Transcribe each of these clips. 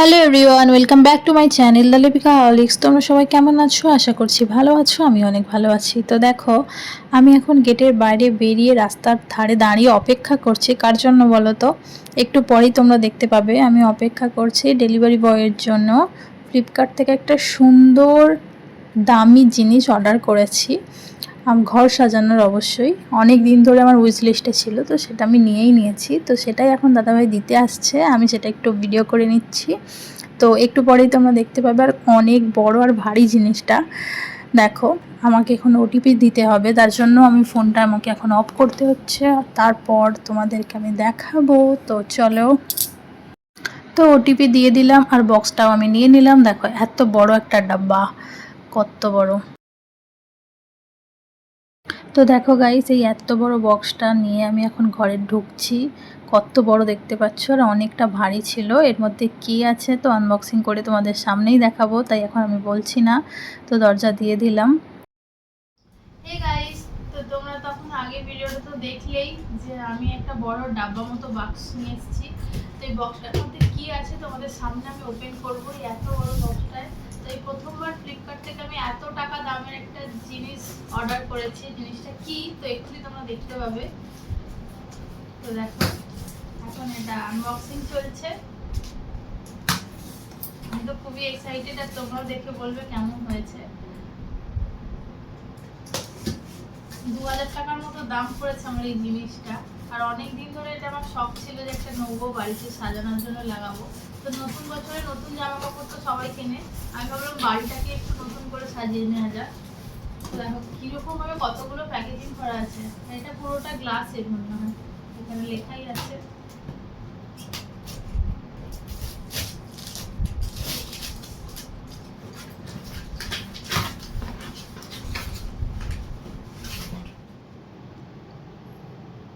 Hello everyone, welcome back to my channel the Dalipika holics. তোমরা সবাই কেমন আছো? আশা করছি ভালো আছো আমি অনেক ভালো আছি। তো দেখো, আমি এখন গেটের বাইরে বেরিয়ে রাস্তার ধারে দাঁড়িয়ে অপেক্ষা করছি। কার জন্য বলো তো? একটু পরেই তোমরা দেখতে পাবে। আমি অপেক্ষা করছি ডেলিভারি বয়ের জন্য। ফ্লিপকার্ট থেকে একটা সুন্দর, দামি জিনিস অর্ডার করেছি। ঘর সাজানোর অবশ্যই। অনেক দিন ধরে আমার উইশ লিস্টে ছিল, তো সেটা আমি নিয়েই নিয়েছি। তো সেটাই এখন দাদাভাই দিতে আসছে, আমি সেটা একটু ভিডিও করে নিচ্ছি। তো একটু পরেই তোমরা দেখতে পাবে আর অনেক বড় আর ভারী জিনিসটা। দেখো, আমাকে এখন ওটিপি দিতে হবে, তার জন্য আমি ফোনটা আমাকে এখন অফ করতে হচ্ছে। তারপর তোমাদেরকে আমি দেখাবো, তো চলো। তো ওটিপি দিয়ে দিলাম আর বক্সটাও আমি নিয়ে নিলাম। দেখো, এত বড় একটা ডাব্বা, কত বড়। তো দেখো গাইস এই এত বড় বক্সটা নিয়ে আমি এখন ঘরে ঢুকছি। কত বড় দেখতে পাচ্ছ? আর অনেকটা ভারী ছিল। এর মধ্যে কি আছে তো আনবক্সিং করে তোমাদের সামনেই দেখাবো, তাই এখন আমি বলছি না। তো দরজা দিয়ে দিলাম। হে গাইস তো তোমরা তখন আগে ভিডিওটা তো দেখলেই যে আমি একটা বড় ডাব্বা মতো বাক্স নিয়ে এসেছি। তো এই বক্সটার মধ্যে কি আছে তোমাদের সামনে আমি ওপেন করব এত বড় বক্সটায় এই প্রথমবার ফ্লিপকার্ট থেকে আমি এত টাকা দামের একটা জিনিস অর্ডার করেছি, জিনিসটা কি? তো তোমরা দেখতে পাবে। তো দেখো, এখন এটা আনবক্সিং চলছে। আমি তো খুবই এক্সাইটেড আর তোমরাও দেখে বলবে কেমন হয়েছে। দু হাজার টাকার মতো দাম পড়েছে আমার এই জিনিসটা। আর অনেক দিন ধরে এটা আমার শখ ছিল যে একটা নেব বাড়িতে সাজানোর জন্য লাগাবো। তো নতুন বছরে নতুন জামা কাপড় তো সবাই কেনে। আমি ভাবলাম বাড়িটাকে একটু নতুন করে সাজিয়ে নেওয়া যাক। তো দেখো কীরকম ভাবে কতগুলো প্যাকেজিং করা আছে। এটা পুরোটা গ্লাসের মনে হয়। এখানে লেখাই আছে।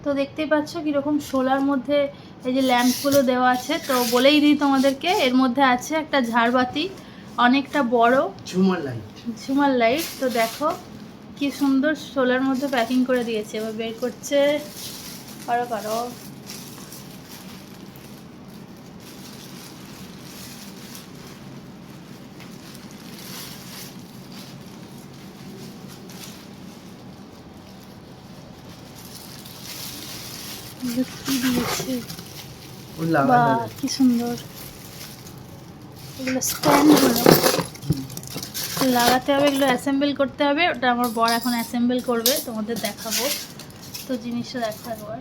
তো দেখতেই পাচ্ছ কীরকম শোলার মধ্যে এই যে ল্যাম্পগুলো দেওয়া আছে তো বলেই দিই তোমাদেরকে এর মধ্যে আছে একটা ঝাড়বাতি অনেকটা বড়। ঝুমার লাইট ঝুমার লাইট তো দেখো কি সুন্দর সোলার মধ্যে প্যাকিং করে দিয়েছে এবার বের করছে। করো করো এগুলো কি দিয়েছে? ওর কি সুন্দর। এগুলো স্ট্যান্ড হলো লাগাতে হবে এগুলো অ্যাসেম্বল করতে হবে। ওটা আমার বর এখন অ্যাসেম্বল করবে তোমাদের দেখাবো। তো জিনিসটা দেখো একবার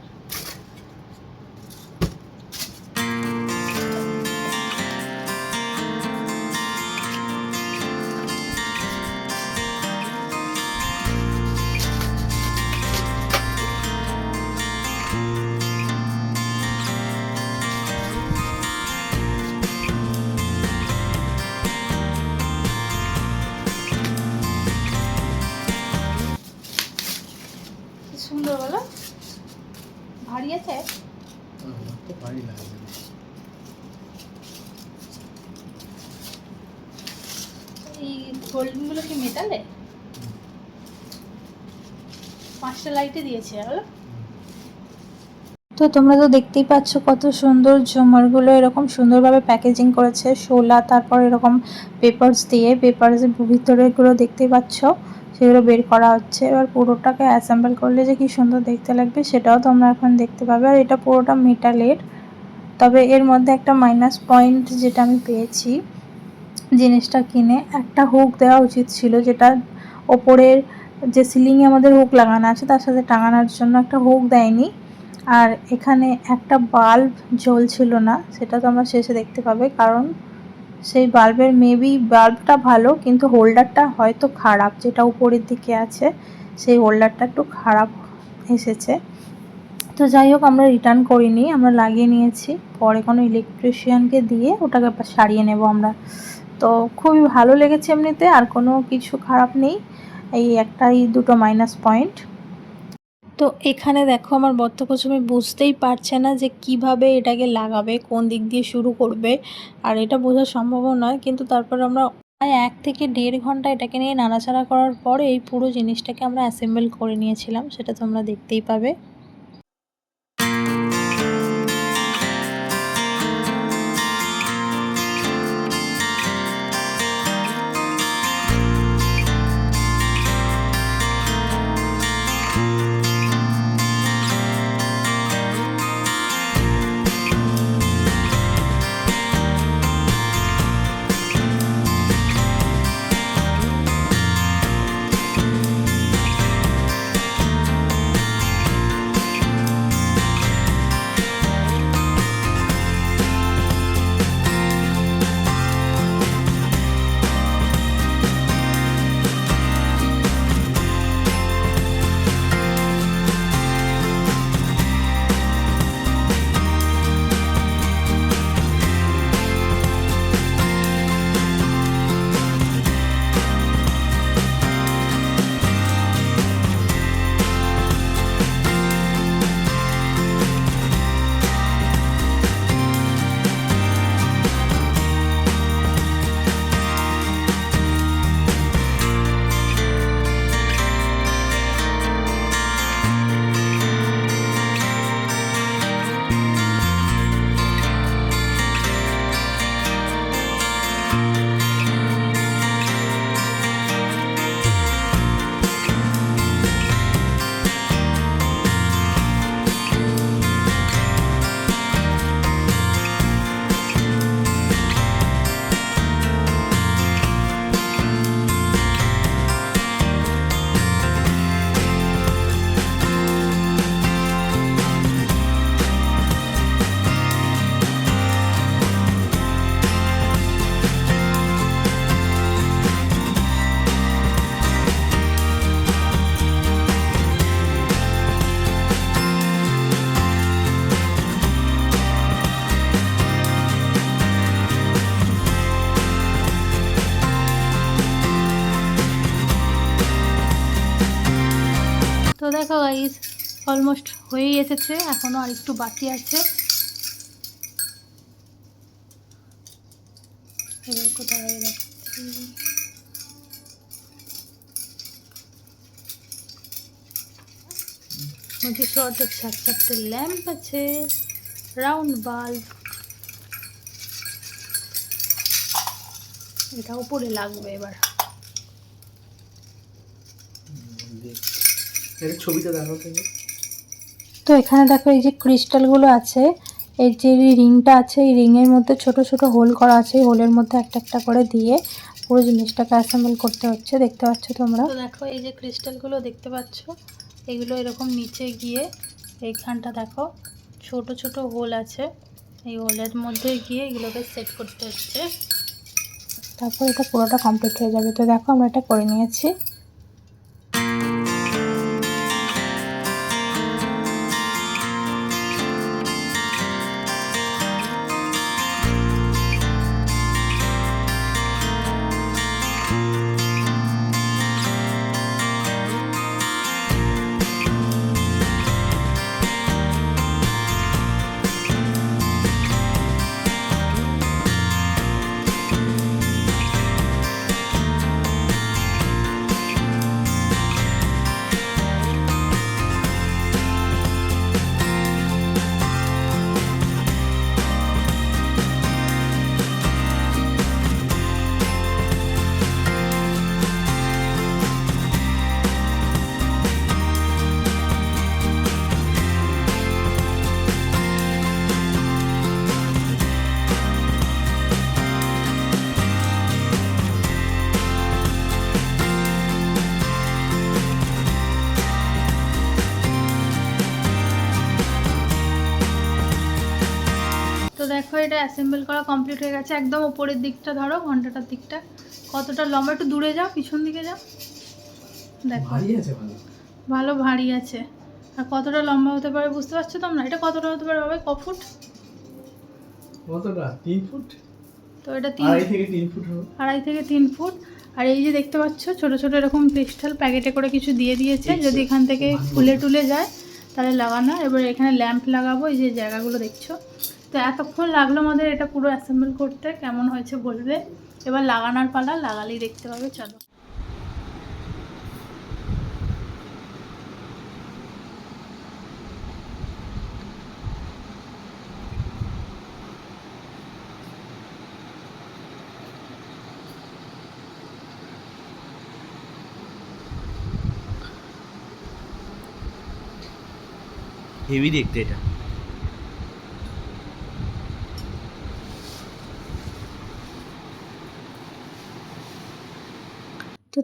ভারী আছে? কি মেটালে? পাঁচটা লাইটে দিয়েছে তো তোমরা তো দেখতেই পাচ্ছ কত সুন্দর ঝুমারগুলো, এরকম সুন্দরভাবে প্যাকেজিং করেছে, শোলা, তারপর এরকম পেপারস দিয়ে পেপারসের ভিতরে এগুলো দেখতেই পাচ্ছ। সেগুলো বের করা হচ্ছে। এবার পুরোটাকে অ্যাসেম্বল করলে যে কি সুন্দর দেখতে লাগবে সেটাও তোমরা এখন দেখতে পাবে। আর এটা পুরোটা মেটালের তবে এর মধ্যে একটা মাইনাস পয়েন্ট যেটা আমি পেয়েছি জিনিসটা কিনে, একটা হুক দেওয়া উচিত ছিল যেটা ওপরের যে সিলিংয়ে আমাদের হুক লাগানো আছে তার সাথে টাঙানোর জন্য একটা হুক দেয়নি। আর এখানে একটা বাল্ব জ্বলছিল না, সেটা তোমরা শেষে দেখতে পাবে কারণ সেই বাল্বের মেবি বাল্বটা ভালো, কিন্তু হোল্ডারটা হয়তো খারাপ, যেটা উপরের দিকে আছে, সেই হোল্ডারটা একটু খারাপ এসেছে। তো যাই হোক, আমরা রিটার্ন করিনি, আমরা লাগিয়ে নিয়েছি। পরে কোনো ইলেকট্রিশিয়ানকে দিয়ে ওটাকে সারিয়ে নেব আমরা। তো খুবই ভালো লেগেছে এমনিতে, আর কোনো কিছু খারাপ নেই। এই একটাই দুটো মাইনাস পয়েন্ট তো এখানে দেখো আমার বর্ত আমি বুঝতেই পারছে না যে কীভাবে এটাকে লাগাবে, কোন দিক দিয়ে শুরু করবে। আর এটা বোঝা সম্ভব নয়, কিন্তু তারপর আমরা প্রায় এক থেকে দেড় ঘণ্টা এটাকে নিয়ে নাড়াচাড়া করার পরে এই পুরো জিনিসটাকে আমরা অ্যাসেম্বল করে নিয়েছিলাম, সেটা তোমরা দেখতেই পাবে। গাইস অলমোস্ট হয়েই এসেছে এখনও আর একটু বাকি আছে। এবার কোথায় রাখছি মধ্যে চার চারটে ল্যাম্প আছে রাউন্ড বাল্ব এটা উপরে লাগবে এবার দেখ এর ছবিটা দেখো থেকে তো এখানে দেখো এই যে ক্রিস্টালগুলো আছে এই যে রিংটা আছে এই রিংয়ের মধ্যে ছোট ছোট হোল করা আছে এই হোলের মধ্যে একটা একটা করে দিয়ে পুরো জিনিসটাকে অ্যাসেম্বল করতে হচ্ছে দেখতে পাচ্ছ তোমরা? তো দেখো এই যে ক্রিস্টালগুলো দেখতে পাচ্ছ এগুলো এরকম নিচে গিয়ে এইখানটা দেখো ছোট ছোট হোল আছে এই হোলের মধ্যে গিয়ে এগুলোকে সেট করতে হচ্ছে। তারপর এটা পুরোটা কমপ্লিট হয়ে যাবে। তো দেখো আমরা এটা করে নিয়েছি। এটা অ্যাসেম্বল করা কমপ্লিট হয়ে গেছে। একদম উপরের দিকটা ধরো ঘন্টাটার দিকটা। কতটা লম্বা একটু দূরে যাও পিছন দিকে যাও। দেখো। ভালো। ভারী আছে। আর কতটা লম্বা হতে পারে বুঝতে পারছ তোমরা? এটা কতটা হতে পারে বাবা ক ফুট? কতটা? তিন ফুট? তো এটা তিন আড়াই থেকে তিন ফুট আড়াই থেকে তিন ফুট। আর এই যে দেখতে পাচ্ছ ছোট ছোট এরকম ক্রিস্টাল প্যাকেটে করে কিছু দিয়ে দিয়েছে। যদি এখান থেকে ফুলে টুলে যায় তাহলে লাগানো। এবার এখানে ল্যাম্প লাগাবো এই যে জায়গাগুলো দেখছ। তো এতক্ষণ লাগল আমাদের এটা পুরো অ্যাসেম্বল করতে, কেমন হয়েছে বলবে এবার লাগানোর পালা, লাগালেই দেখতে পাবে, চলো। হেভি দেখতে এটা।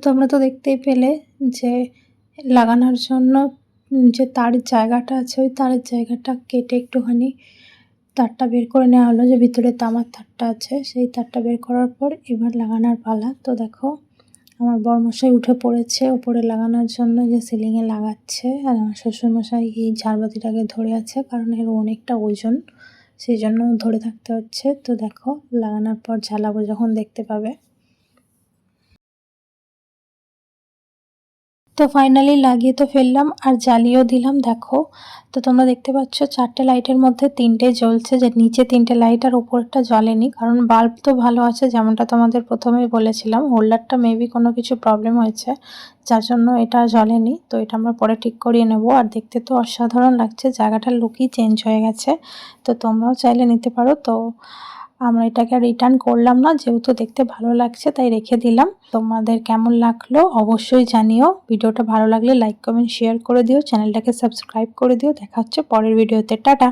তোমরা তো দেখতেই পেলে যে লাগানোর জন্য যে তার জায়গাটা আছে, ওই তারের জায়গাটা কেটে একটুখানি তারটা বের করে নেওয়া হলো যে ভিতরে তামার তারটা আছে। সেই তারটা বের করার পর এবার লাগানোর পালা। তো দেখো, আমার বরমশাই উঠে পড়েছে ওপরে লাগানোর জন্য যে সিলিংয়ে লাগাচ্ছে। আর আমার শ্বশুরমশাই এই ঝাড়বাতিটাকে ধরে আছে কারণ এর অনেকটা ওজন, সেই জন্য ধরে থাকতে হচ্ছে। তো দেখো, লাগানোর পর ঝালাবো যখন দেখতে পাবে। তো ফাইনালি লাগিয়ে তো ফেললাম, আর জ্বালিয়েও দিলাম, দেখো। তো তোমরা দেখতে পাচ্ছ, চারটে লাইটের মধ্যে তিনটে জ্বলছে, যে নিচে তিনটে লাইট আর উপরটা জ্বলেনি, কারণ বাল্ব তো ভালো আছে, যেমনটা তোমাদের প্রথমেই বলেছিলাম হোল্ডারটা মেবি কোনো কিছু প্রবলেম হয়েছে, যার জন্য এটা জ্বলেনি, তো এটা আমরা পরে ঠিক করিয়ে নেব। আর দেখতে তো অসাধারণ লাগছে জায়গাটার লুকই চেঞ্জ হয়ে গেছে, তো তোমরাও চাইলে নিতে পারো, তো আমরা এটাকে রিটার্ন করলাম না, যেহেতু দেখতে ভালো লাগছে তাই রেখে দিলাম। তোমাদের কেমন লাগল অবশ্যই জানিও। ভিডিওটা ভালো লাগলে লাইক কমেন্ট শেয়ার করে দিও। চ্যানেলটাকে সাবস্ক্রাইব করে দিও। দেখা হচ্ছে পরের ভিডিওতে। টাটা!